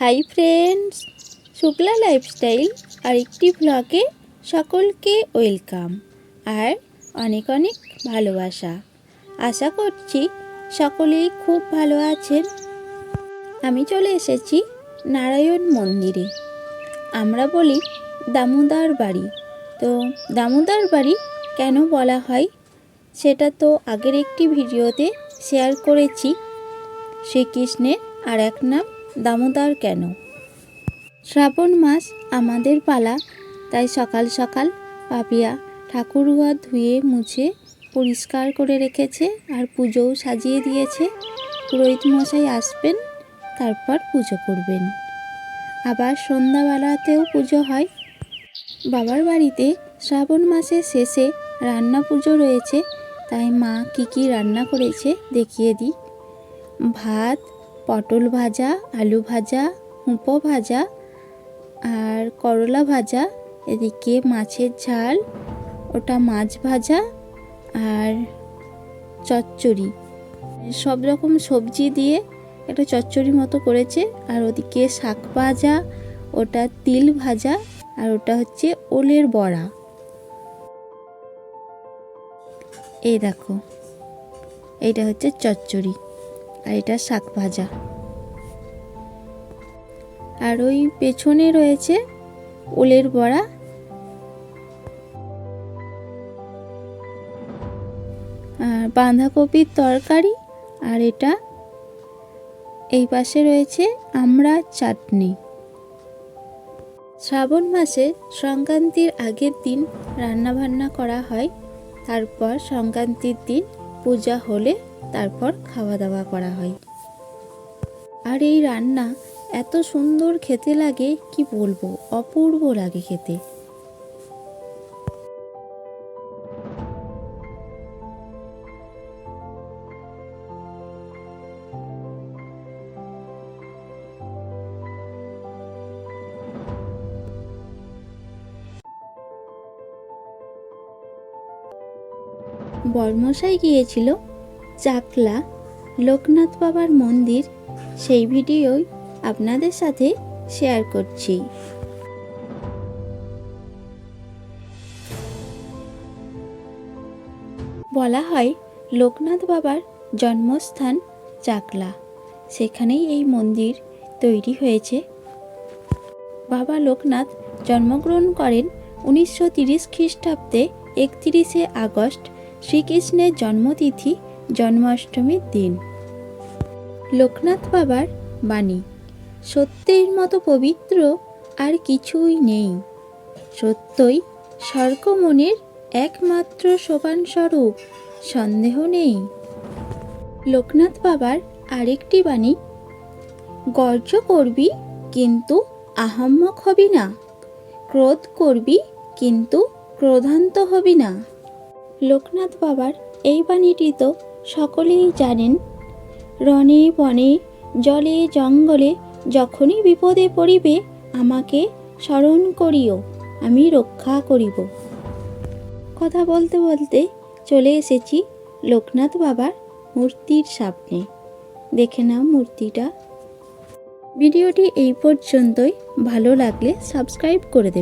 High friends Shukla lifestyle আর একটি ব্লগে সকলকে ওয়েলকাম আর অনেক অনেক ভালোবাসা। আশা করছি সকলেই খুব ভালো আছেন। আমি চলে এসেছি নারায়ণ মন্দিরে। আমরা বলি দামোদর বাড়ি। তো দামোদর বাড়ি কেন বলা হয় সেটা তো আগের একটি ভিডিওতে শেয়ার করেছি। শ্রীকৃষ্ণের আর এক নাম দামোদর কেন? শ্রাবণ মাস আমাদের পালা, তাই সকাল সকাল পাপিয়া ঠাকুরঘর ধুয়ে মুছে, পরিষ্কার করে রেখেছে আর পুজোও সাজিয়ে দিয়েছে। পুরোহিত মশাই আসবেন, তারপর পুজো করবেন। আবার সন্ধ্যাবেলাতেও পুজো হয়। বাবার বাড়িতে শ্রাবণ মাসের শেষে রান্না পুজো রয়েছে, তাই মা কী কী রান্না করেছে দেখিয়ে দিই। ভাত পটল ভাজা, আলু ভাজা, হুঁপো ভাজা আর করলা ভাজা। এদিকে মাছের ঝাল, ওটা মাছ ভাজা আর চচ্চড়ি। সব রকম সবজি দিয়ে একটা চচ্চড়ি মতো করেছে। আর ওদিকে শাক ভাজা, ওটা তিল ভাজা আর ওটা হচ্ছে ওলের বড়া। এই দেখো, এইটা হচ্ছে চচ্চড়ি। আর এটা শাক ভাজা। আর ওই পেছনে রয়েছে ওলের বড়া। আর বাঁধাকপির তরকারি আর এটা। এই পাশে রয়েছে আমরা চাটনি। শ্রাবণ মাসে সংক্রান্তির আগের দিন রান্নাবান্না করা হয়, তারপর সংক্রান্তির দিন পূজা হলে তারপর খাওয়া দাওয়া করা হয়। আর এই রান্না এত সুন্দর খেতে লাগে, কি বলব? অপূর্ব লাগে খেতে। বর্মশাই গিয়েছিল। চাকলা, লোকনাথ বাবার মন্দির, সেই ভিডিওই আপনাদের সাথে শেয়ার করছি। বলা হয়, লোকনাথ বাবার জন্মস্থান চাকলা। সেখানেই এই মন্দির তৈরি হয়েছে। বাবা লোকনাথ জন্মগ্রহণ করেন উনিশশো তিরিশ খ্রিস্টাব্দে একত্রিশে আগস্ট শ্রীকৃষ্ণের জন্মতিথি জন্মাষ্টমীর দিন। লোকনাথ বাবার বাণী। সত্যের মতো পবিত্র আর কিছুই নেই। সত্যই স্বর্গমনের একমাত্র সোপান স্বরূপ সন্দেহ নেই। লোকনাথ বাবার আরেকটি বাণী, গর্জ করবি কিন্তু আহাম্মক হবি না। ক্রোধ করবি কিন্তু ক্রোধান্ত হবি না। লোকনাথ বাবার এই বাণীটি তো সকলেই জানেন। রনে বনে, জলে, জঙ্গলে যখনই বিপদে পড়িবে, আমাকে স্মরণ করিও, আমি রক্ষা করিব। কথা বলতে বলতে চলে এসেছি লোকনাথ বাবার মূর্তির সামনে। দেখে নাও মূর্তিটা। ভিডিওটি এই পর্যন্তই। ভালো লাগলে সাবস্ক্রাইব করে দেবে।